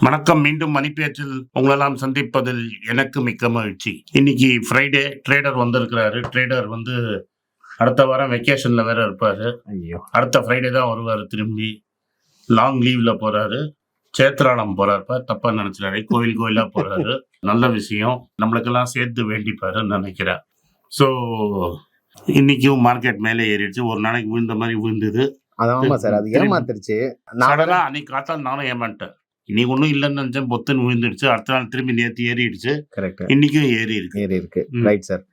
வணக்கம். மீண்டும் மணிப்பேச்சில் உங்களெல்லாம் சந்திப்பதில் எனக்கு மிக்க மகிழ்ச்சி. இன்னைக்கு ஃப்ரைடே ட்ரேடர் வந்திருக்கிறாரு. ட்ரேடர் வந்து அடுத்த வாரம் வெக்கேஷன்ல வேற இருப்பாரு. அடுத்த ஃப்ரைடே தான் வருவார் திரும்பி. லாங் லீவ்ல போறாரு. சேத்ராளம் போறாருப்பா தப்பா நினைச்சிடாரு கோயில் கோயிலா போறாரு. நல்ல விஷயம். நம்மளுக்கெல்லாம் சேர்த்து வேண்டிப்பாருன்னு நினைக்கிறேன் ஸோ இன்னைக்கும் மார்க்கெட் மேலே ஏறிடுச்சு. ஒரு நாளைக்கு விழுந்த மாதிரி விழுந்தது. அது ஆமா சார். அது ஏமாத்திருச்சு. நான் அன்னைக்கு காத்தால் நானும் ஏமாட்டேன் இன்னைக்கு ஒன்றும் இல்லைன்னு நினைச்சேன். பொத்துன்னு விழுந்துடுச்சு. அடுத்த நாள் திரும்பி நேற்று ஏறிடுச்சு. கரெக்ட் இன்னைக்கும் ஏறி இருக்கு ஏறி இருக்கு. ரைட் சார்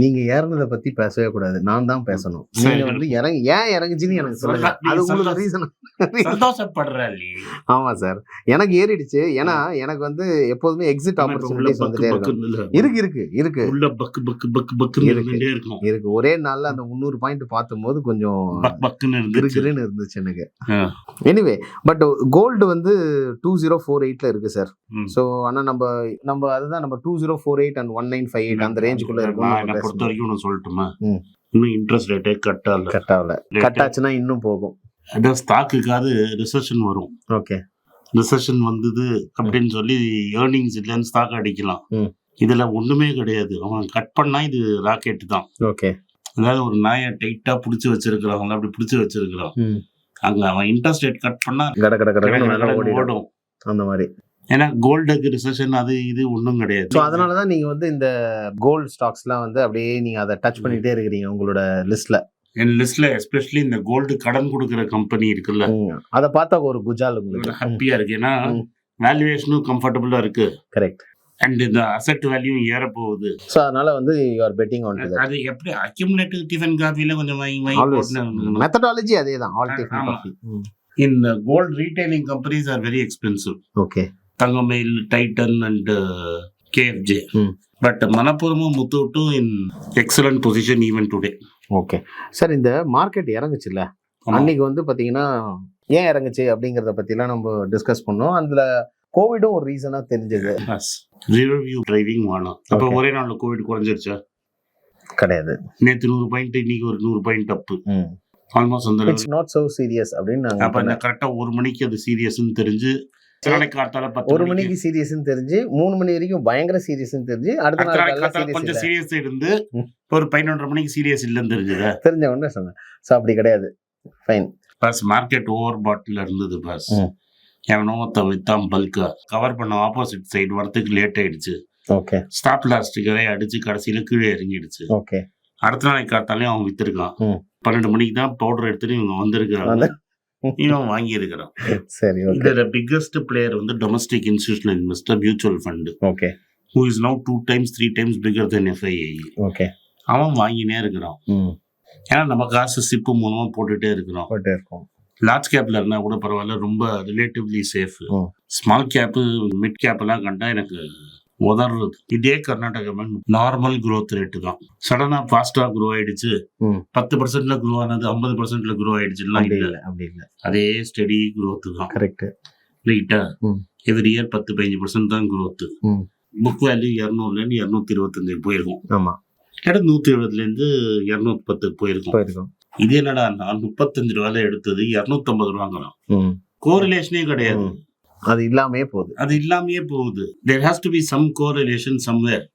நீங்க இறங்குனத பத்தி பேசவே கூடாது. நான் தான் பேசணும். நீங்க வந்து இறங்கி ஏன் இறங்குச்சுன்னு எனக்கு சொல்லுங்க. அது உங்களுக்கு ரீசன் சந்தோஷப்படுற நீ ஆமா சார். எனக்கு ஏறிடுச்சு. ஏன்னா எனக்கு வந்து எப்போதுமே எக்ஸிட் ஆப்பர்ச்சுனிட்டிஸ் பக்கு வந்துட்டே இருக்கும். இருக்கு இருக்கு இருக்கு. உள்ள பக்கு பக்கு பக்கு. இருந்துட்டே இருக்கும். இருக்கு. ஒரே நாள்ல அந்த முந்நூறு பாயிண்ட் பார்த்தும் போது கொஞ்சம் பக் பக்குன்னு இருந்துச்சு. எனக்கு. எனிவே பட் கோல்டு வந்து டூ ஜீரோ ஃபோர் எயிட்ல இருக்கு சார். ஸோ ஆனா நம்ம நம்ம அதுதான் நம்ம two zero four eight and one nine five eight அந்த ரேஞ்சுக்குள்ள என்ன பொறுத்த வரைக்கும் ஒன்று சொல்லட்டுமா. இன்னும் இன்ட்ரெஸ்ட் ரேட்டே கட் ஆகல கட் ஆகல கட் ஆச்சுன்னா இன்னும் போகும். அதான் ஸ்டாக்குக்காவது ரிசெஷன் வரும். ஓகே. ரிசெஷன் வந்தது அப்படின்னு சொல்லி ஏர்னிங்ஸ் இல்லைன்னு ஸ்டாக் அடிக்கலாம். இதுல ஒண்ணுமே கிடையாது. அவன் கட் பண்ணா இது ராக்கெட் தான். ஓகே. அதாவது ஒரு நாயை டைட்டா புடிச்சு வச்சிருக்கிறவங்க அப்படி புடிச்சு வச்சிருக்கிறான். ம். அங்க அவன் இன்ட்ரெஸ்ட் ரேட் கட் பண்ணா ஓடும். அந்த மாதிரி. ஏன்னா கோல்டுக்கு ரிசெஷன் அது இது ஒண்ணும் கிடையாது. ஸோ அதனால தான் நீங்க வந்து இந்த கோல்டு ஸ்டாக்ஸ்லாம் வந்து அப்படியே நீங்க அதை டச் பண்ணிட்டே இருக்கிறீங்க உங்களோட லிஸ்ட்ல என் லிஸ்ட்ல எஸ்பெஷலி இந்த கோல்டு கடன் கொடுக்குற கம்பெனி இருக்குல்ல. அதை பார்த்தா ஒரு குஜால் உங்களுக்கு. ஹாப்பியா இருக்கு. ஏன்னா. வேல்யூவேஷனும் கம்ஃபர்டபுளா இருக்கு. கரெக்ட் அண்ட் இந்த அசெட் வேல்யூ ஏற போகுது ஸோ அதனால வந்து யூ ஆர் பெட்டிங் ஆன் அது எப்படி? அக்யூமுலேட்டிவ் டிஃபன் காஃபில கொஞ்சம் வாங்கி வாங்கி மெத்தடாலஜி அதே தான் ஆல் டிஃபன். காஃபி இந்த gold retailing companies are very expensive okay Thangamayil Titan and KFJ. But மணப்புறமும் முத்தூட்டும் in excellent position even today okay sir இந்த மார்க்கெட் இறங்குச்சுல்ல? அன்னைக்கு வந்து பாத்தீங்கன்னா ஏன் இறங்குச்சு அப்படிங்கறத பத்திலாம் நம்ம டிஸ்கஸ் பண்ணோம். அதுல கோவிடும் ஒரு ரீசனா தெரிஞ்சது. ரிவ்யூ டிரைவிங் வேணும். அப்ப. ஒரே நாள்ல கோவிட் குறைஞ்சிருச்சா? கிடையாது. நேத்து நூறு பாயிண்ட் இன்னைக்கு ஒரு நூறு பாயிண்ட் அப்பு ஆல்மோஸ்ட் அந்த நாட் so சீரியஸ் அப்படின்னு அப்ப இந்த நாங்க கரெக்டா ஒரு மணிக்கு அது சீரியஸ்னு தெரிஞ்சு ஒரு மணிக்கு. சீரியஸ்னு தெரிஞ்சு மூணு மணி வரைக்கும் பயங்கர சீரியஸ்னு தெரிஞ்சு அடுத்த கொஞ்சம் சீரியஸ் இருந்து. ஒரு பதினொன்றரை மணிக்கு சீரியஸ் இல்லைன்னு தெரிஞ்சது? தெரிஞ்ச உடனே சொன்னேன். ஸோ அப்படி கிடையாது. Fine bus market over bottle இருந்தது பஸ். எவனோ வித்தான் பல்கா கவர் பண்ண ஆப்போசிட் சைடு வரத்துக்கு லேட் ஆயிடுச்சு. ஓகே ஸ்டாப் லாஸ்டிக்கரை அடிச்சு கடைசியில கீழே இறங்கிடுச்சு. ஓகே அடுத்த நாளைக்கு காத்தாலையும் அவன் வித்திருக்கான். பன்னெண்டு மணிக்கு தான் பவுடர் எடுத்துட்டு இவங்க வந்திருக்கிறாங்க. வந்து- இவன் வாங்கி இருக்கிறான் சரி இதுல பிக்கஸ்ட் பிளேயர் வந்து domestic institutional investor mutual fund okay who is now two times three times figure then FII okay அவன் வாங்கினே இருக்கிறான். ஏன்னா நம்ம காசு சிப்பு மூலமா போட்டுட்டே இருக்கிறோம். இருக்கும். லார்ஜ் கேப்ல இருந்தா கூட பரவாயில்ல ரொம்ப relatively safe. Small cap mid cap எல்லாம் கண்டா எனக்கு உதறது இதே Karnataka Bank normal growth rate தான். சடனா ஃபாஸ்டா க்ரோ ஆயிடுச்சு. பத்து பர்சன்ட்ல க்ரோ ஆனது ஐம்பது பர்சன்ட்ல க்ரோ ஆயிடுச்சுலாம் இல்ல. அப்படி இல்லை. அதே ஸ்டெடி growth தான். கரெக்ட் ரைட்டா. எவ்ரி இயர் பத்து பதினஞ்சு பர்சன்ட் தான் ம். புக் வேல்யூ இரநூறுலேருந்து இரநூத்தி இருபத்தஞ்சு போயிருக்கும். ஆமா. இடம் நூத்தி எழுபதுலேருந்து இரநூத்தி பத்து போயிருக்கும். போயிருக்கோம். இது என்னடா நான் முப்பத்தஞ்சு ரூபாயில எடுத்தது இரநூத்தம்பது ரூபாங்கிறான். ம். கோரிலேஷனே கிடையாது. அது இல்லாமே போகுது. அது இல்லாமயே போகுது. There has to be some correlation somewhere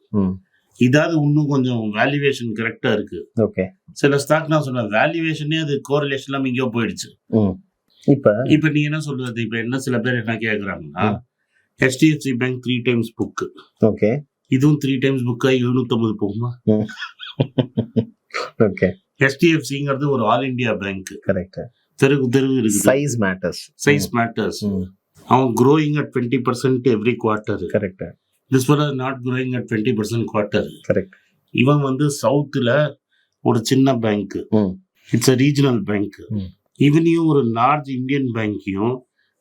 இதாவது இன்னும் கொஞ்சம் வேல்யூவேஷன் கரெக்டா இருக்கு. ஓகே சில ஸ்டாக் நான் சொன்னேன் வேல்யூவேஷனே அது கோரிலேஷன் இல்லாம எங்கேயோ போயிடுச்சு. இப்ப இப்ப நீங்க என்ன சொல்றது? இப்ப என்ன சில பேர் என்ன கேக்குறாங்கன்னா. HDFC bank three times book okay இதுவும் த்ரீ டைம்ஸ் புக்கா எழுநூத்தம்பது போகுமா? ஓகே ஹெச்டிஎஃப்சிங்கிறது ஒரு ஆல் இந்தியா பேங்க் கரெக்ட் தெருக்கு தெருவு இருக்கு சைஸ் மேட்டர்ஸ் சைஸ் மேட்டர்ஸ் அவன் growing at twenty percent every quarter correct this one not growing at twenty percent quarter correct இவன் வந்து சவுத்துல ஒரு சின்ன பேங்க் ம். It's a regional bank. இவனையும் ஒரு லார்ஜ் இந்தியன் பேங்க்கையும்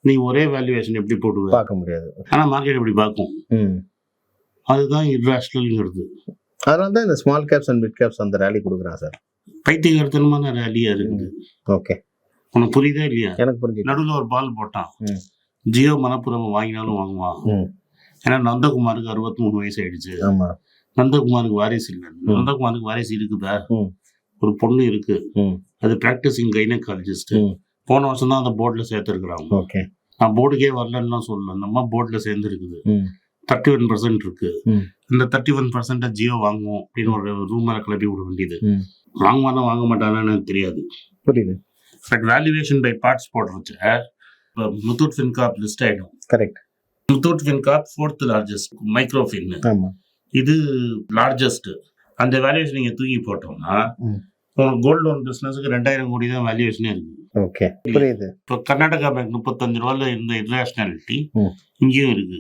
நீ ஒரே வேல்யூவேஷன் எப்படி போடுவ? பார்க்க முடியாது. ஆனா மார்க்கெட் எப்படி பார்க்கும்? அதுதான் இர்ராஷனல்ங்கிறது அதனால தான் இந்த small caps and mid caps அந்த ரேலி கொடுக்குறான் சார். பைத்தியகரத்தனமான ரேலியா இருக்குது. ஓகே. உனக்கு புரியுதா இல்லையா? எனக்கு புரிஞ்சு நடுவில் ஒரு பால் போட்டான். ஜியோ மனப்புறம் வாங்கினாலும் வாங்குவான். ஏன்னா நந்தகுமாருக்கு அறுபத்தி மூணு வயசு ஆயிடுச்சு நந்தகுமாருக்கு வாரிசு இல்லை. நந்தகுமாருக்கு வாரிசு இருக்குதா. ஒரு பொண்ணு இருக்கு. அது பிராக்டிசிங் கைனகாலஜிஸ்ட் போன வருஷம் தான் அந்த போர்டில் சேர்த்துருக்குறாங்க. நான் போர்டுக்கே வரலன்னுலாம் சொல்லல. நம்ம போர்டில் சேர்ந்துருக்குது. தேர்ட்டி ஒன் பர்சன்ட் இருக்கு. இந்த தேர்ட்டி ஒன் பர்சன்ட் ஜியோ வாங்குவோம் அப்படின்னு ஒரு ரூமரை கிளப்பி விட வேண்டியது. வாங்குவானா வாங்க மாட்டானான்னு எனக்கு தெரியாது. புரியுது. பட் வேல்யூவேஷன் பை பார்ட்ஸ் போடுறச்ச முத்தூட் ஃபின்காப் லிஸ்ட் ஆயிடும். Correct Muthoot Fincorp fourth largest micro fin இது லார்ஜஸ்ட் அந்த வேல்யூவேஷன் நீங்க தூக்கி போட்டோம்னா ம். கோல்டு லோன் பிசினஸுக்கு ரெண்டாயிரம் கோடி தான் வேல்யூவேஷனே இருக்கு. ஓகே புரியுது. இப்போ கர்நாடகா பேங்க் முப்பத்தஞ்சு ரூபால இருந்த இன்டர்நேஷனாலிட்டி. இங்கேயும் இருக்கு.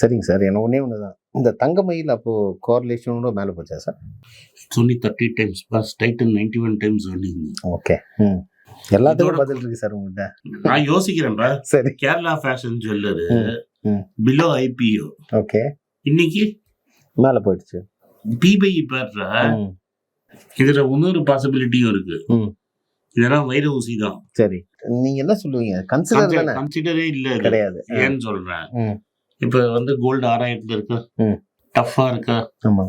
சரிங்க சார். என்ன ஒண்ணே ஒண்ணுதான் இந்த தங்கமயில் அப்போ கோரிலேஷனோட மேல போச்சா sir? சொன்னி thirty times bus Titan ninety one times வண்டிங்க ஓகே ம். எல்லாத்துக்கும் பதில் இருக்கு சார் உங்கள்கிட்ட நான் யோசிக்கிறேன்ப்பா. சரி. Kerala fashion jewellery. Below IPO okay. இன்னைக்கு? மேல போயிடுச்சு. பிபிஐ பேர்ற ம், இதுல இன்னொரு பாசிபிலிட்டியும் இருக்கு. இதெல்லாம் வைர ஊசி தான். சரி. நீங்க என்ன சொல்லுவீங்க? கன்சிடர் கன்சிடரே இல்ல. கிடையாது. ஏன்னு சொல்றேன். இப்ப வந்து கோல்டு ஆறாயிரத்துல இருக்கு. டஃபா இருக்கா? ஆமா.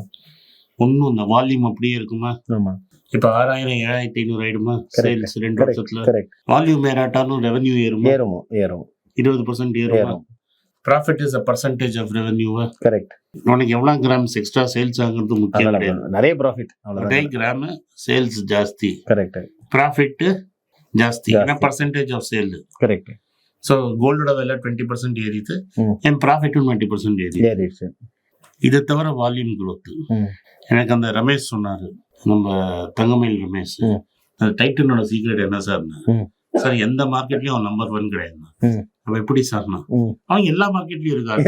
ஒன்னும் இந்த வால்யூம் அப்படியே இருக்குமா? ஆமா. இப்ப ஆறாயிரம் ஏழாயிரத்தி ஐநூறு ஆயிடுமா. சேல்ஸ் ரெண்டு வருஷத்துல. வால்யூம் ஏறாட்டாலும் ரெவன்யூ ஏறுமா? ஏறுமோ ஏறும். இருபது பர்சன்ட் ஏறுமா? Profit is a percentage of revenue correct உனக்கு எவ்வளவு கிராம்ஸ் எக்ஸ்ட்ரா சேல்ஸ் ஆகுறது முக்கியம் நிறைய ப்ராஃபிட் அவ்வளவுதான். கிராம் சேல்ஸ் ஜாஸ்தி. கரெக்ட் ப்ராஃபிட் ஜாஸ்தி. ஏன்னா. Percentage of sale correct so கோல்டோட விலை டுவெண்ட்டி பர்சன்ட் ஏறிது. என் ப்ராஃபிட்டும் டுவெண்ட்டி பர்சன்ட் ஏறி இதை தவிர வால்யூம் ம். எனக்கு அந்த ரமேஷ் சொன்னாரு. நம்ம தங்கமயில் ரமேஷ். அந்த டைட்டனோட சீக்ரெட் என்ன சார்னா. சார் எந்த மார்க்கெட்லயும் அவன் நம்பர் ஒன் கிடையாது. அப்ப எப்படி சார்னா. அவன் எல்லா மார்க்கெட்லயும் இருக்காரு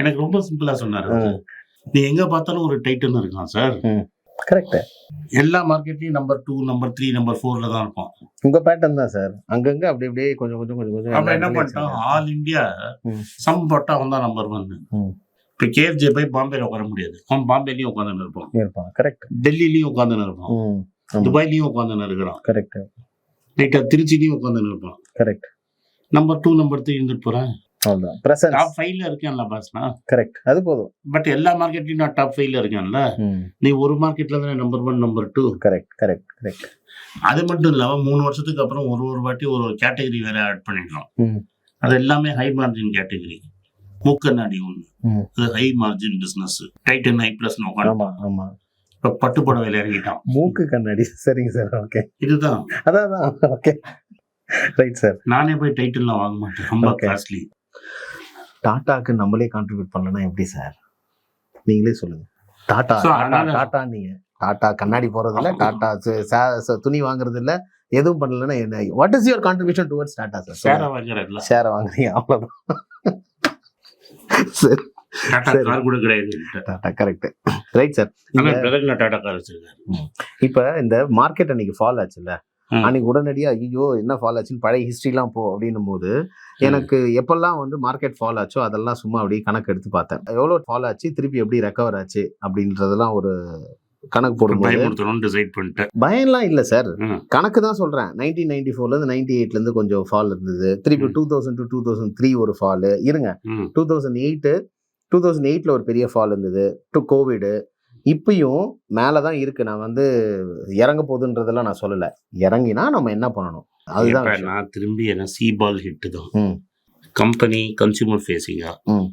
எனக்கு ரொம்ப சிம்பிளா சொன்னாரு. நீ எங்க பார்த்தாலும் ஒரு டைட்டன் இருக்கான் சார் கரெக்ட் எல்லா மார்க்கெட்லயும் number two number three number ஃபோர்ல தான் இருப்பான் உங்க பேட்டர்ன் தான் சார் அங்கங்க அப்படி அப்படியே கொஞ்சம் கொஞ்சம் கொஞ்சம் கொஞ்சம் என்ன இடத்துலயும் ஆல் இந்தியா. சம் போட்டா அவன் தான் நம்பர் ஒன் ம். இப்ப கேஎஃப்ஜே போய் பாம்பேல உட்கார முடியாது. அவன் பாம்பேலயும் உட்காந்துன்னு இருப்பான். இருப்பான். கரெக்ட் டெல்லிலயும் உட்காந்துன்னு இருப்பான். துபாய்லயும் உட்காந்துன்னு இருக்கிறான். கரெக்ட் ரைட்டா திருச்சிலையும் உட்காந்துன்னு இருப்பான். Correct number two number three இருந்துட்டு போறேன். அவ்வளவுதான். பிரசன்ஸ் டாப் ஃபைவ்ல இருக்கேன்ல பாஸ்னா கரெக்ட் அது போதும். பட் எல்லா மார்க்கெட்லயும் நான் டாப் ஃபைவ்ல இருக்கேன்ல. நீ ஒரு மார்க்கெட்ல தானே number one number two correct correct correct அது மட்டும் இல்லாம மூணு வருஷத்துக்கு அப்புறம் ஒரு ஒரு வாட்டி ஒரு ஒரு கேட்டகரி வேற ஆட் பண்ணிடலாம் ம். அது எல்லாமே ஹை மார்ஜின் கேட்டகரி மூக்கண்ணாடி ம். அது high margin business Titan high plus ஆமா ஆமா. இப்ப பட்டு புடவையில இறங்கிட்டான். மூக்கு கண்ணாடி. சரிங்க சார் ஓகே. இதுதான். அதான் ஓகே. ரைட் சார் நானே போய் டைட்டில்லாம் வாங்க மாட்டேன். ரொம்ப. காஸ்ட்லி டாட்டாக்கு நம்மளே கான்ட்ரிபியூட் பண்ணலன்னா எப்படி சார் நீங்களே சொல்லுங்க. டாடா So, டாடா அதனால- டாடா நீங்க. டாடா கண்ணாடி போறது இல்ல டாடா ச- ச- ச- துணி வாங்குறது இல்ல எதுவும் பண்ணலன்னா என்ன? What is your contribution towards Tata share sir வாங்குறதுல ஷேரை வாங்குறீங்க அவ்வளவுதான். சரி. Right sir. இப்ப இந்த மார்க்கெட் அன்னைக்கு ஃபால் ஆச்சுல்ல. அன்னைக்கு உடனடியா ஐயோ என்ன ஃபால் ஆச்சுன்னு பழைய ஹிஸ்டரிலாம் போ அப்படின்னும் போது எனக்கு எப்பெல்லாம் வந்து மார்க்கெட் ஃபால் ஆச்சோ அதெல்லாம் சும்மா அப்படியே கணக்கு எடுத்து பார்த்தேன். எவ்வளோ ஃபால் ஆச்சு திருப்பி எப்படி ரெக்கவர் ஆச்சு அப்படின்றதெல்லாம் ஒரு கணக்கு பயமுறுத்தணும்னு டிசைட் பண்ணிட்டேன். பயம்லாம் இல்லை சார். கணக்கு தான் சொல்றேன். நைன்டீன் நைன்டி ஃபோர்லேருந்து நைன்டி எயிட்லேருந்து கொஞ்சம் ஃபால் இருந்தது. திருப்பி. Two thousand to two thousand three ஒரு ஃபால் இருங்க. Two thousand eight two thousand எயிட்டில் ஒரு பெரிய ஃபால் இருந்தது. டு கோவிடு இப்பயும் மேலே தான் இருக்கு. நான் வந்து இறங்க போகுதுன்றதெல்லாம் நான் சொல்லலை. இறங்கினா நம்ம என்ன பண்ணணும்? அதுதான். நான் திரும்பி என்ன சி பால் ஹிட் தான். கம்பெனி கன்சியூமர் ஃபேஸிங்கா ம்.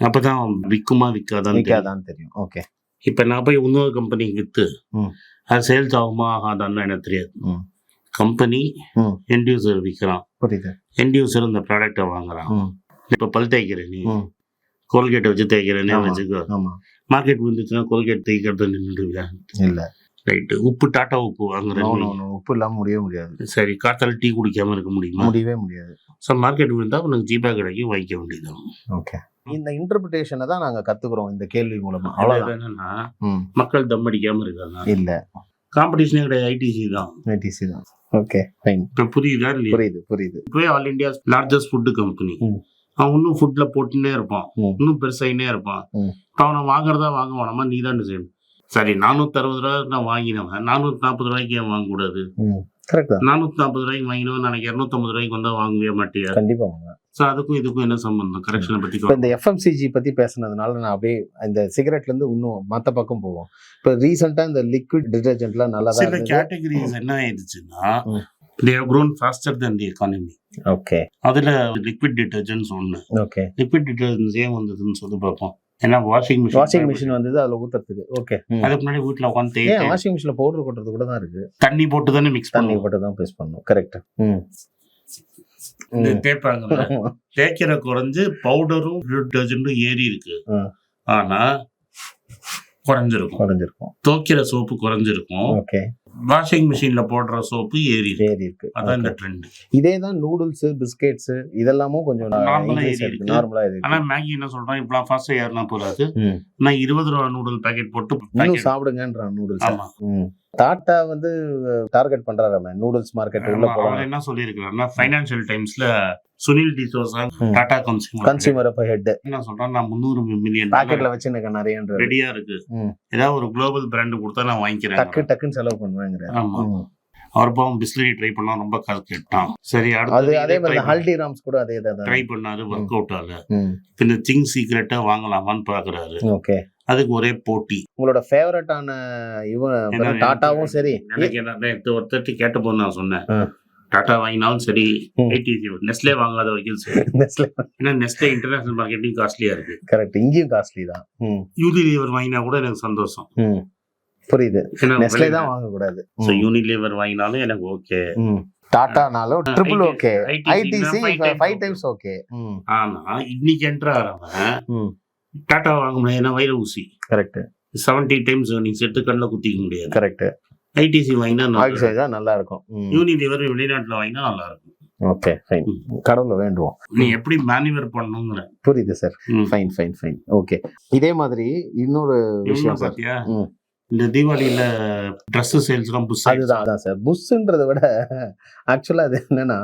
அப்பதான் விக்குமா விற்காதான். நிக்காதான்னு தெரியும். ஓகே இப்ப நான் போய் இன்னொரு கம்பெனிக்கு வித்து ம். அது சேல்ஸ் ஆகுமா ஆகாதான்னு எனக்கு தெரியாது. கம்பெனி ம். எண்ட் யூசர் விற்கிறான் புரியுது எண்ட் யூசர் இந்த ப்ராடக்டை வாங்குறான். இப்ப பல் தேய்க்கிற நீ. கோல்கேட்டை வச்சு தேய்க்கிறேன்னு. வச்சுக்கோ மார்க்கெட் வந்துச்சுன்னா கோல்கேட் தேய்க்கிறது நின்றுடுவியா இல்ல ரைட்டு உப்பு டாட்டா உப்பு வாங்குற நோ நீ. நோ நோ உப்பு இல்லாம முடியவே முடியாது சரி காத்தால டீ குடிக்காம இருக்க முடியுமா முடியவே முடியாது ஸோ மார்க்கெட் விழுந்தா உனக்கு ஜீபா கிடைக்கும் வாங்கிக்க வேண்டியதுதான் ஓகே இந்த இன்டர்பிரிட்டேஷனை தான் நாங்க கத்துக்கிறோம் இந்த கேள்வி மூலமா. அவ்வளவுதான். என்னன்னா. மக்கள் தம் அடிக்காம இருக்காங்க. இல்ல. காம்படிஷனே கிடையாது ஐடிசி தான். ஐடிசி தான். ஓகே ஃபைன் இப்ப புரியுதா இல்லையா? புரியுது புரியுது. இப்பவே all India largest food company. அவன் இன்னும் ஃபுட்ல போட்டுன்னே இருப்பான். இன்னும் பெருசாயினே இருப்பான். இப்ப அவனை வாங்குறதா வாங்க வேணாமா நீ தான் டிசைன் சரி நானூத்தி அறுபது ரூபா நான் வாங்கினவன். நானூத்தி நாற்பது ரூபாய்க்கு ஏன் கரெக்ட் தான். நானூத்தி நாற்பது ரூபாய்க்கு வாங்கினவன். எனக்கு இரநூத்தம்பது ரூபாய்க்கு வந்தா வாங்கவே மாட்டியா? கண்டிப்பா சோ அதுக்கும் இதுக்கும் என்ன சம்பந்தம்? கரெக்ஷனை பத்தி இப்போ இந்த எஃப்எம்சிஜி பத்தி பேசுனதுனால நான் அப்படியே இந்த சிகரெட்ல இருந்து இன்னும் மத்த பக்கம் போவோம். இப்போ ரீசெண்டா இந்த லிக்விட் டிடர்ஜென்ட்லாம் நல்லா தான் சில கேட்டகரிஸ் என்ன ஆயிடுச்சுன்னா. They have grown faster than the economy. Okay அதுல லிக்விட் டிட்டர்ஜென்ட்ஸ் ஒண்ணு. ஓகே லிக்விட் டிட்டர்ஜென்ட்ஸ் ஏன் வந்ததுன்னு சொல்லி பார்ப்போம் ஏன்னா வாஷிங் மிஷின் வாஷிங் மிஷின் வந்தது அதுல ஊத்துறதுக்கு. ஓகே அதுக்கு முன்னாடி வீட்டுல உட்காந்து வாஷிங் மிஷின்ல பவுடர் கொட்டுறது கூட தான் இருக்கு. தண்ணி போட்டு தானே மிக்ஸ் தண்ணி பண்ணி போட்டு தான் பேஸ்ட் பண்ணும் கரெக்ட் ம். ம். தேய்ப்பாங்க தேய்க்கிற குறைஞ்சு பவுடரும் டிட்டர்ஜென்ட்டும் ஏறி இருக்கு. ஆனா குறைஞ்சிருக்கும். குறைஞ்சிருக்கும். துவைக்கிற சோப்பு குறைஞ்சிருக்கும். வாஷிங் மிஷின்ல போடுற சோப்பு ஏறி இருக்கு. சரி இருக்கு. அதான் இந்த. ட்ரெண்ட் இதே தான் நூடுல்ஸ் பிஸ்கெட்ஸ் இதெல்லாமும் கொஞ்சம் ஆ ஏறி இருக்கு. நார்மலா இது ஆனா மேகி என்ன சொல்றான்? இப்பெல்லாம் ஃபாஸ்டா ஏறினா போறாது. நான் இருபது ரூபா நூடுல் பாக்கெட் போட்டு சாப்பிடுங்கன்றான் நூடுல்ஸ் ஆமா. டாட்டா வந்து டார்கெட் பண்றாரு நூடுல்ஸ் மார்க்கெட் உள்ள போலாம் என்ன சொல்லியிருக்கிறாருன்னா ஃபைனான்சியல் டைம்ஸ்ல சுனில் டிசோசா. டாடா கன்சியூமர் கன்சியூமர் அப்ப ஹெட் என்ன சொல்றான் நான் முந்நூறு மில்லியன் பாக்கெட்ல வச்சு எனக்கு நிறையன்றது ரெடியா இருக்கு. ஏதாவது ஒரு குளோபல் பிராண்ட் கொடுத்தா நான் வாங்கிக்கிறேன். டக்கு டக்குன்னு செலவு பண்ணுவாங்கிற ஆமா. அவர் பாவம் பிஸ்லரி ட்ரை பண்ணா ரொம்ப கேட்டான். சரி அது அடுத்து அதே மாதிரி ஹல்டிராம்ஸ் கூட அதே தான். ட்ரை பண்ணாரு ஒர்க் அவுட் ஆகல பின்ன சிங் சீக்ரெட்டா வாங்கலாமான்னு பாக்குறாரு. ஓகே. அதுக்கு ஒரே போட்டி. உங்களோட ஃபேவரட்டான இவன் டாட்டாவும் சரி. எனக்கு என்ன நேத்து ஒருத்தட்டு கேட்ட போது நான் சொன்னேன். ஆ. டாடா வாங்கினாலும் சரி. ஐடிசி நெஸ்லே வாங்காத வரைக்கும் சரி. ஏன்னா நெஸ்லே இன்டர்நேஷனல் மார்க்கெட்டிங் காஸ்ட்லியா இருக்கு. கரெக்ட் இங்கேயும் காஸ்ட்லி தான். யூனிலிவர் வாங்கினா கூட எனக்கு சந்தோஷம். புரியுது. நெஸ்லே தான் வாங்க கூடாது ஸோ யூனிலிவர் வாங்கினாலும் எனக்கு okay டாட்டானாலும் triple okay ITC five times okay ம். ஆனா இன்னைக்கு என்ட்ரு ஆகிறவன் ம் டாடா வாங்க முடியாது ஏன்னா வைர ஊசி. கரெக்ட் செவன்டி டைம்ஸ் நீ செட்டு கண்ணில் குத்திக்க முடியாது. கரெக்ட் ஐடிசி வாங்கினா நல்லா இருக்கும். யூனிலிவர் வெளிநாட்டுல வாங்கினா நல்லா இருக்கும். ஓகே ஃபைன் கடவுளை வேண்டுவோம். நீ எப்படி மேனுவர் பண்ணணுங்கிற. புரியுது sir. Fine fine fine okay இதே மாதிரி இன்னொரு விஷயம் ம். இந்த தீபாவளியில Dress சேல்ஸ் எல்லாம் புஷ் அதுதான் அதான் சார் புஷ்ன்றதை விட ஆக்சுவலா அது என்னன்னா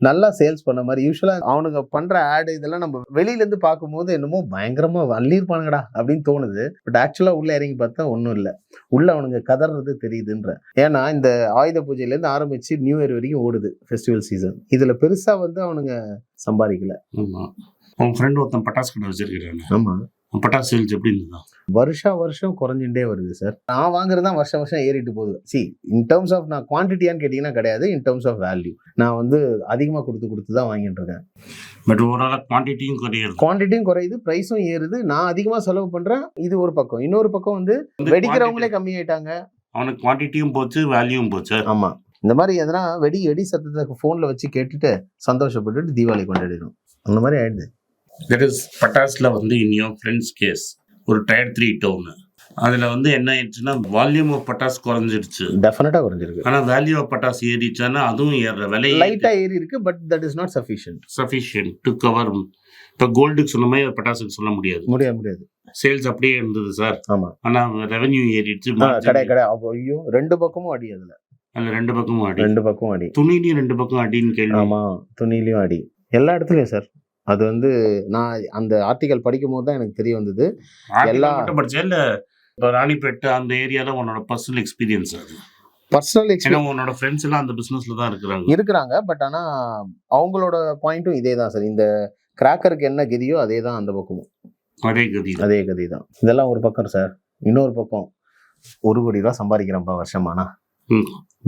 நல்லா சேல்ஸ் பண்ண மாதிரி யூஸ்வலா அவனுங்க பண்ற ஆடு இதெல்லாம் நம்ம வெளியில இருந்து பார்க்கும்போது என்னமோ பயங்கரமா அள்ளியிருப்பானுங்கடா அப்படின்னு தோணுது. பட் ஆக்சுவலா உள்ள இறங்கி பார்த்தா ஒன்றும் இல்லை. உள்ள அவனுங்க கதறது தெரியுதுன்ற. ஏன்னா இந்த ஆயுத பூஜையில இருந்து ஆரம்பிச்சு நியூ இயர் வரைக்கும் ஓடுது ஃபெஸ்டிவல் சீசன் இதுல பெருசா வந்து அவனுங்க சம்பாதிக்கல. ஆமா. உன் ஃப்ரெண்ட் ஒருத்தன் பட்டாசு கடை வச்சிருக்கிறாங்க ஆமா. பட்டாசு சேல்ஸ் எப்படி இருந்ததா? வருஷா வருஷம் குறைஞ்சுட்டே வருது சார். நான் வாங்குறது தான் வருஷம் வருஷம் ஏறிட்டு போகுது. சி இன் டர்ம்ஸ் ஆஃப் நான் குவான்டிட்டியான்னு கேட்டிங்கன்னா கிடையாது. இன் டர்ம்ஸ் ஆஃப் வேல்யூ நான் வந்து அதிகமாக கொடுத்து கொடுத்து தான் வாங்கிட்டு இருக்கேன். பட் ஓவரால் குவான்டிட்டியும் குறையுது. குவான்டிட்டியும் குறையுது ப்ரைஸும் ஏறுது. நான் அதிகமாக செலவு பண்ணுறேன் இது ஒரு பக்கம். இன்னொரு பக்கம் வந்து வெடிக்கிறவங்களே quantity- கம்மியாயிட்டாங்க அவனுக்கு குவான்டிட்டியும் போச்சு வேல்யூவும் போச்சு. ஆமாம் இந்த மாதிரி எதனா வெடி வெடி சத்தத்தை ஃபோனில் வச்சு கேட்டுட்டு சந்தோஷப்பட்டுட்டு தீபாவளி கொண்டாடிடும் அந்த மாதிரி ஆயிடுது. தட் இஸ் பட்டாஸ்ல வந்து இன் யோர் ஃப்ரெண்ட்ஸ் கேஸ் ஒரு டயர் த்ரீ டவுன் அதுல வந்து என்ன ஆயிடுச்சுன்னா வால்யூம் ஆஃப் பட்டாஸ் குறைஞ்சிருச்சு டெஃபினட்டாக குறைஞ்சிருக்கு. ஆனா வேல்யூ ஆஃப் பட்டாஸ் ஏறிச்சானா அதுவும் ஏறுற விலை லைட்டாக ஏறி இருக்கு but that is not sufficient sufficient to cover இப்போ கோல்டுக்கு சொன்ன மாதிரி பட்டாசுக்கு சொல்ல முடியாது. முடியாது முடியாது. சேல்ஸ் அப்படியே இருந்தது சார் ஆமா. ஆனா ரெவென்யூ ஏறிடுச்சு கடை கடை. ஐயோ ரெண்டு பக்கமும் அடி அதுல. அதுல ரெண்டு பக்கமும் அடி. ரெண்டு பக்கமும் அடி. துணிலையும் ரெண்டு பக்கம் அடின்னு கேள்வி. ஆமா துணிலையும் அடி. எல்லா இடத்துலயும் சார் அது வந்து நான் அந்த ஆர்டிகல் படிக்கும் போது தான் எனக்கு தெரிய வந்தது. எல்லா- மட்டும் படிச்சா இல்ல இப்போ ராணிப்பேட்டை அந்த ஏரியால உன்னோட பர்சனல் எக்ஸ்பீரியன்ஸ் அது? பர்சனல் எக்ஸ்பீரியன்ஸ் உன்னோட ஃப்ரெண்ட்ஸ் எல்லாம் அந்த பிசினஸ்ல தான் இருக்கிறாங்க. இருக்கிறாங்க. பட் ஆனா அவங்களோட பாயிண்ட்டும் இதே தான் சார் இந்த கிராக்கருக்கு என்ன கதியோ அதே தான் அந்த பக்கமும். அதே கதி. அதே கதி தான். இதெல்லாம் ஒரு பக்கம் சார் இன்னொரு பக்கம் ஒரு கோடி ரூபா சம்பாதிக்கிறேன்ப்பா வருஷமானா.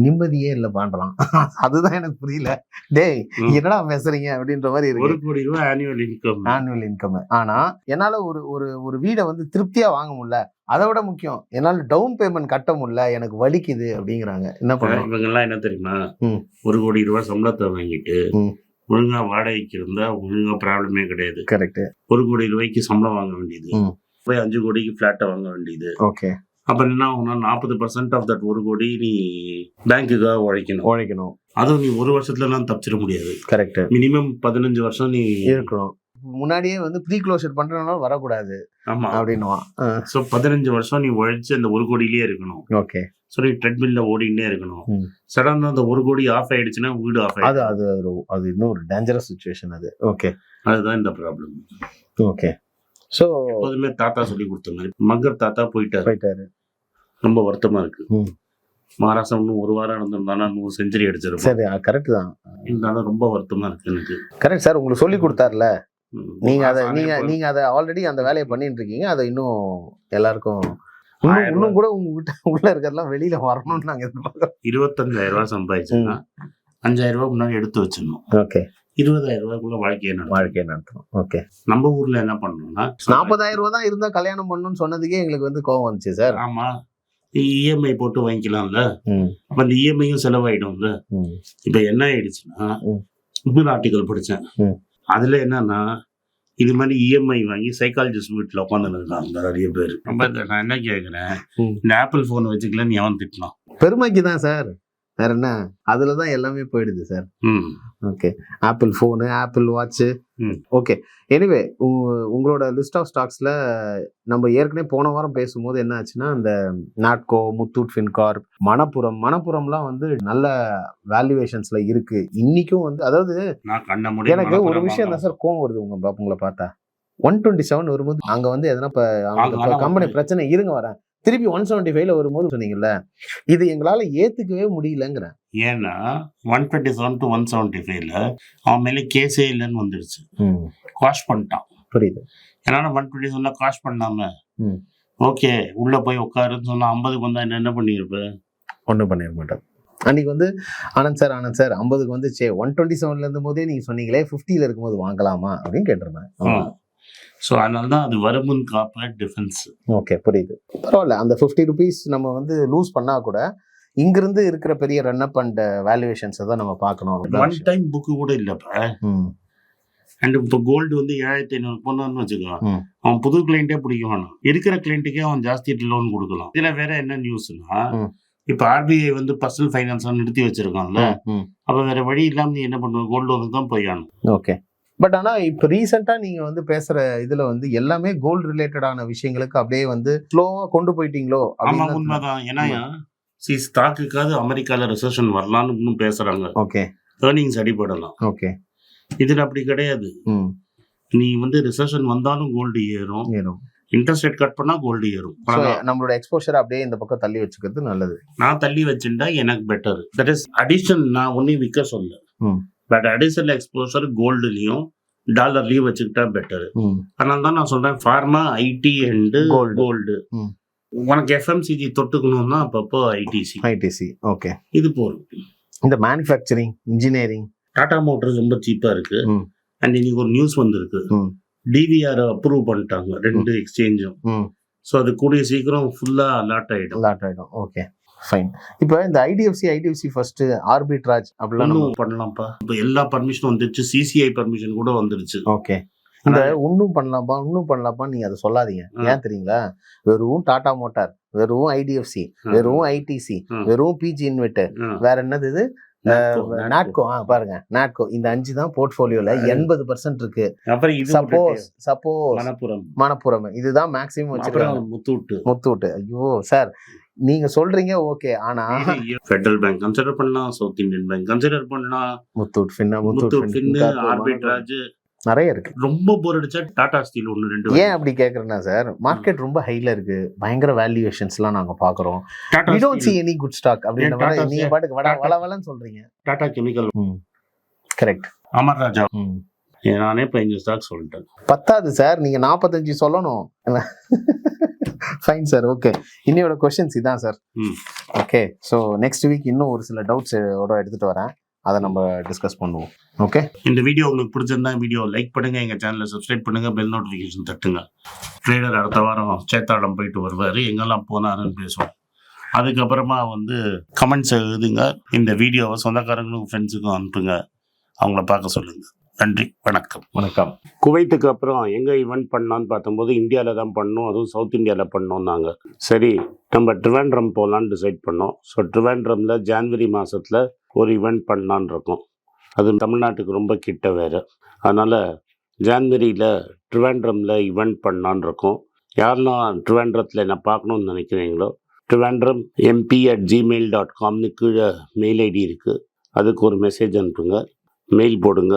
நிம்மதியே இல்லை பண்றான் அதுதான் எனக்கு புரியல. டேய். என்னடா பேசுறீங்க அப்படின்ற மாதிரி இருக்கு. ஒரு கோடி ரூபாய் ஆனுவல் இன்கம் ஆனுவல் இன்கம் ஆனா என்னால ஒரு ஒரு ஒரு வீடை வந்து திருப்தியா வாங்க முடியல. அதை விட முக்கியம் என்னால டவுன் பேமெண்ட் கட்ட முடியல எனக்கு வலிக்குது அப்படிங்கிறாங்க. என்ன பண்ணுவோம் இவங்க எல்லாம் என்ன தெரியுமா. ஒரு கோடி ரூபாய் சம்பளத்தை வாங்கிட்டு. ஒழுங்கா வாடகைக்கு இருந்தா ஒழுங்கா ப்ராப்ளமே கிடையாது. கரெக்ட் ஒரு கோடி ரூபாய்க்கு சம்பளம் வாங்க வேண்டியது. போய் அஞ்சு கோடிக்கு பிளாட்டை வாங்க வேண்டியது. ஓகே அப்புறம் என்ன ஆகும்னா நாற்பது பர்சன்ட் ஆஃப் தட் ஒரு கோடி நீ பேங்க்குக்காக உழைக்கணும். உழைக்கணும். அதுவும் நீ ஒரு வருஷத்துல எல்லாம் தப்பிச்சிட முடியாது. கரெக்ட் மினிமம் பதினஞ்சு வருஷம் நீ இருக்கணும். முன்னாடியே வந்து ப்ரீ க்ளோஷர் பண்றதுனால வரக்கூடாது. ஆமா. அப்படின்னுவான். ஸோ பதினஞ்சு வருஷம் நீ உழைச்சு அந்த ஒரு கோடியிலே இருக்கணும். ஓகே ஸோ நீ ட்ரெட்மில்ல ஓடிட்டே இருக்கணும். சடனா அந்த ஒரு கோடி ஆஃப் ஆயிடுச்சுன்னா வீடு ஆஃப் அது அது அது அது இன்னும் ஒரு டேஞ்சரஸ் சுச்சுவேஷன் அது. ஓகே அதுதான் இந்த ப்ராப்ளம் ஓகே ஸோ எப்போதுமே தாத்தா சொல்லி கொடுத்த மாதிரி. மகர் தாத்தா போயிட்டாரு. போயிட்டாரு. ரொம்ப வருத்தமா இருக்கு. ம். மகாராஷ்டிரா இன்னும் ஒரு வாரம் இருந்திருந்தானா நூறு செஞ்சுரி அடிச்சிருப்பான் சரி கரெக்ட் தான். இருந்தாலும் ரொம்ப வருத்தமா இருக்கு எனக்கு. கரெக்ட் சார் உங்களுக்கு சொல்லி கொடுத்தாருல. நீங்க அதை நீங்க நீங்க அதை ஆல்ரெடி அந்த வேலையை பண்ணிட்டு இருக்கீங்க அதை இன்னும் எல்லாருக்கும் இன்னும் கூட உங்க வீட்டு உள்ள இருக்கிறதெல்லாம் வெளியில வரணும்னு நாங்க எதிர்பார்க்கறோம். இருபத்தஞ்சாயிரம் ரூபாய் சம்பாதிச்சேன்னா அஞ்சாயிரம் ரூபாய் முன்னாடி எடுத்து வச்சிடணும். ஓகே. இருபதாயிரம் ரூபாய்க்குள்ள வாழ்க்கையை வாழ்க்கையை நடத்தணும். ஓகே. நம்ம ஊர்ல என்ன பண்ணணும்னா நாற்பதாயிரம் ரூபாய் தான் இருந்தா கல்யாணம் பண்ணணும்னு சொன்னதுக்கே எங்களுக்கு வந்து கோவம் வந்துச்சு சார் ஆமா. இஎம்ஐ போட்டு வாங்கிக்கலாம்ல. அப்ப அந்த இஎம்ஐயும் செலவாயிடும்ல. ம், இப்ப என்ன ஆயிடுச்சுன்னா. இன்னொரு ஆர்டிகல் படிச்சேன். அதுல என்னன்னா இது மாதிரி இஎம்ஐ வாங்கி சைக்காலஜிஸ்ட் வீட்டுல உட்காந்துருக்காங்க நிறைய பேர். ரொம்ப நான் என்ன கேக்குறேன்? ம். இந்த ஆப்பிள் போன் வச்சுக்கலன்னு எவன் திட்டலாம் பெருமைக்கு தான் சார். வேற என்ன? அதுல தான் எல்லாமே போயிடுது சார் ம். Okay Apple phone Apple watch. Okay anyway உங்களோட லிஸ்ட் ஆஃப் ஸ்டாக்ஸ்ல நம்ம ஏற்கனவே போன வாரம் பேசும்போது என்ன ஆச்சுன்னா இந்த நாட்கோ முத்தூட் ஃபின்கார் மணப்புரம் மணப்புரம்லாம் வந்து நல்ல வேல்யூவேஷன்ஸ்ல இருக்கு. இன்னைக்கும் வந்து அதாவது எனக்கு ஒரு விஷயம் தான் சார் கோவம் வருது உங்க உங்களை பார்த்தா. ஒன் டுவெண்ட்டி செவன் வரும்போது அங்க வந்து எதனா ஆனா கம்பெனி பிரச்சனை இருங்க வரேன். திருப்பி ஒன் செவன்டி ஃபைவ்ல வரும்போது சொன்னீங்கல்ல இது எங்களால ஏத்துக்கவே முடியலங்கிறேன் ஏன்னா one twenty seven to one seventy ஃபைவ்ல அவன் மேல கேஸே இல்லைன்னு வந்துருச்சு காஷ் பண்ணிட்டான். புரியுது. ஏன்னா ஒன் டுவெண்ட்டி செவன்ல காஷ் பண்ணாம. ஓகே உள்ள போய் உட்காருன்னு சொன்னா ஐம்பதுக்கு வந்தா என்ன என்ன பண்ணிருப்ப? ஒன்றும் பண்ணிட மாட்டேன் அன்னைக்கு வந்து ஆனந்த் சார் ஆனந்த் சார் ஐம்பதுக்கு வந்து சே ஒன் டுவெண்ட்டி செவன்ல இருந்த போதே நீங்க சொன்னீங்களே ஃபிஃப்டியில் இருக்கும்போது வாங்கலாமா? அப்படின்னு கேட்டிருந்தேன். ஸோ அதனால தான் அது வருமுன் காப்ப டிஃபென்ஸ் ஓகே புரியுது. பரவாயில்ல. அந்த ஃபிஃப்டி ருபீஸ் நம்ம வந்து லூஸ் பண்ணா கூட இங்கிருந்து இருக்கிற பெரிய ரன் அப் அண்ட் வேல்யூவேஷன்ஸை தான் நம்ம பார்க்கணும் ஒன் டைம் புக்கு கூட இல்லப்ப அண்ட் இப்போ கோல்டு வந்து ஏழாயிரத்தி ஐநூறு போனான்னு வச்சுக்கோ. அவன் புது கிளைண்டே பிடிக்க வேணாம். இருக்கிற கிளைண்ட்டுக்கே அவன் ஜாஸ்தி லோன் கொடுக்கலாம். இதுல வேற என்ன நியூஸ்னா. இப்ப ஆர்பிஐ வந்து பர்சனல் ஃபைனான்ஸ் நிறுத்தி வச்சிருக்கான்ல அப்ப வேற வழி இல்லாம நீ என்ன பண்ணுவ? கோல்டு லோனுக்கு தான் போய் ஆகணும். ஓகே பட் ஆனா இப்போ ரீசெண்டா நீங்க வந்து பேசுற இதுல வந்து எல்லாமே கோல்டு ரிலேட்டடான விஷயங்களுக்கு அப்படியே வந்து ஸ்லோவா கொண்டு போயிட்டீங்களோ ஆமா அப்படின்னு உண்மைதான். ஏன்னா சி ஸ்டாக்குக்காவது அமெரிக்கால ரிசர்ஷன் வரலாம்னு இன்னும் பேசுறாங்க. Okay earnings அடிபடலாம். ஓகே இதுல அப்படி கிடையாது. நீ வந்து ரிசர்ஷன் வந்தாலும் கோல்டு ஏறும். ஏறும். இன்ட்ரெஸ்ட் ரேட் கட் பண்ணா கோல்டு ஏறும். நம்மளோட எக்ஸ்போஷர் அப்படியே இந்த பக்கம் தள்ளி வச்சுக்கிறது நல்லது. நான் தள்ளி வச்சுட்டா எனக்கு பெட்டர் தட் இஸ் அடிஷன் நான் ஒன்னும் விற்க சொல்ல. பட் அடிஷனல் எக்ஸ்போசர் கோல்டுலயும் டாலர்லயும் வச்சுக்கிட்டா பெட்டர் அதனால தான் நான் சொல்றேன் ஃபார்மா ஐடி அண்ட். கோல்டு. உனக்கு எஃப்எம்சிஜி தொட்டுக்கணும்னா அப்பப்போ ஐடிசி ஐடிசி ஓகே இது போதும். இந்த மேனுஃபேக்சரிங் இன்ஜினியரிங் டாடா மோட்டர்ஸ் ரொம்ப சீப்பா இருக்கு. அண்ட் இன்னைக்கு ஒரு நியூஸ் வந்திருக்கு. டிவிஆர் அப்ரூவ் பண்ணிட்டாங்க ரெண்டு எக்ஸ்சேஞ்சும் ஸோ அது கூடிய சீக்கிரம் ஃபுல்லா அலாட் ஆயிடும். லாட் ஆயிடும் ஓகே ஃபைன் இப்போ இந்த ஐடிஎஃப்சி ஐடிஎஃப்சி ஃபர்ஸ்ட் ஆர்பிட்ராஜ் அப்படிலாம் பண்ணலாம்ப்பா. இப்போ எல்லா பர்மிஷனும் வந்துருச்சு. சிசிஐ பர்மிஷன் கூட வந்துருச்சு. ஓகே இந்த இன்னும் பண்ணலாம்ப்பா இன்னும் பண்ணலாம்ப்பா நீங்க அதை சொல்லாதீங்க. ஏன் தெரியுங்களா? வெறும் டாடா மோட்டார் வெறும் ஐடிஎஃப்சி வெறும் ஐடிசி. வெறும் பிஜி இன்வெர்டர். வேற என்னது இது? நாட்கோ, ஆ பாருங்க. நாட்கோ இந்த அஞ்சு தான் போர்ட்ஃபோலியோல. எண்பது பர்சன்ட் இருக்கு. Suppose suppose Manappuram. மணப்புறம். இதுதான் மேக்ஸிமம் வச்சிருக்காங்க முத்தூட்டு. முத்தூட்டு. ஐயோ சார் நீங்க சொல்றீங்க ஓகே ஆனா ஃபெடரல் பேங்க் கன்சிடர் பண்ணலாம் சவுத் இந்தியன் பேங்க் கன்சிடர் பண்ணலாம் முத்தூட் ஃபின்னா முத்தூட் ஃபின்னு ஃபின் ஆர்பிட்ராஜ் நிறைய இருக்கு. ரொம்ப போர் அடிச்சா டாடா ஸ்டீல் ஒன்று ரெண்டு ஏன் அப்படி கேக்குறேன்னா சார் மார்க்கெட் ரொம்ப ஹைல இருக்கு. பயங்கர வேல்யூவேஷன்ஸ் எல்லாம் நாங்க பாக்குறோம். Tata we don't see steel any good stock அப்படின்ற ஏன் மாதிரி Tata நீங்க Steel- பாட்டுக்கு வட Tata- வள வளன்னு சொல்றீங்க. Tata chemical correct Amar Raja. நானே பதினஞ்சு ஸ்டாக் சொல்லிட்டேன். பத்தாது சார் நீங்க நாற்பத்தஞ்சு சொல்லணும். ஃபைன் சார் ஓகே இன்னையோட கொஸ்டின்ஸ் இதான் sir. Okay so next week இன்னும் ஒரு சில டவுட்ஸ் எடுத்துட்டு வரேன். அதை நம்ம டிஸ்கஸ் பண்ணுவோம். ஓகே இந்த வீடியோ உங்களுக்கு பிடிச்சிருந்தா வீடியோ லைக் பண்ணுங்க. எங்க சேனலை சப்ஸ்கிரைப் பண்ணுங்க. பெல் நோட்டிஃபிகேஷன் தட்டுங்க. ட்ரேடர் அடுத்த வாரம் சேத்தாடம் போயிட்டு வருவார். எங்கெல்லாம் போனாருன்னு பேசுவோம். அதுக்கப்புறமா வந்து கமெண்ட்ஸ் எழுதுங்க. இந்த வீடியோவை சொந்தக்காரங்களுக்கும் ஃப்ரெண்ட்ஸுக்கும் அனுப்புங்க. அவங்கள பார்க்க சொல்லுங்க. நன்றி வணக்கம். வணக்கம். குவைத்துக்கு அப்புறம் எங்கே ஈவெண்ட் பண்ணலான்னு பார்த்தம்போது இந்தியாவில் தான் பண்ணோம். அதுவும் சவுத் இந்தியாவில் பண்ணோம் நாங்கள் சரி நம்ம ட்ரிவாண்ட்ரம் போகலான்னு டிசைட் பண்ணோம். ஸோ ட்ரிவாண்ட்ரமில் ஜான்வரி மாதத்தில் ஒரு ஈவெண்ட் பண்ணலான்னு இருக்கோம். அது தமிழ்நாட்டுக்கு ரொம்ப கிட்ட வேறு. அதனால் ஜான்வரியில் ட்ரிவாண்ட்ரமில் ஈவெண்ட் பண்ணலான்னு இருக்கோம். யாரெல்லாம் ட்ரிவாண்ட்ரத்தில் என்ன பார்க்கணுன்னு நினைக்கிறீங்களோ Trivandrum MP at Gmail dot காம்னு கீழே மெயில் ஐடி இருக்குது அதுக்கு ஒரு மெசேஜ் அனுப்புங்க. மெயில் போடுங்க.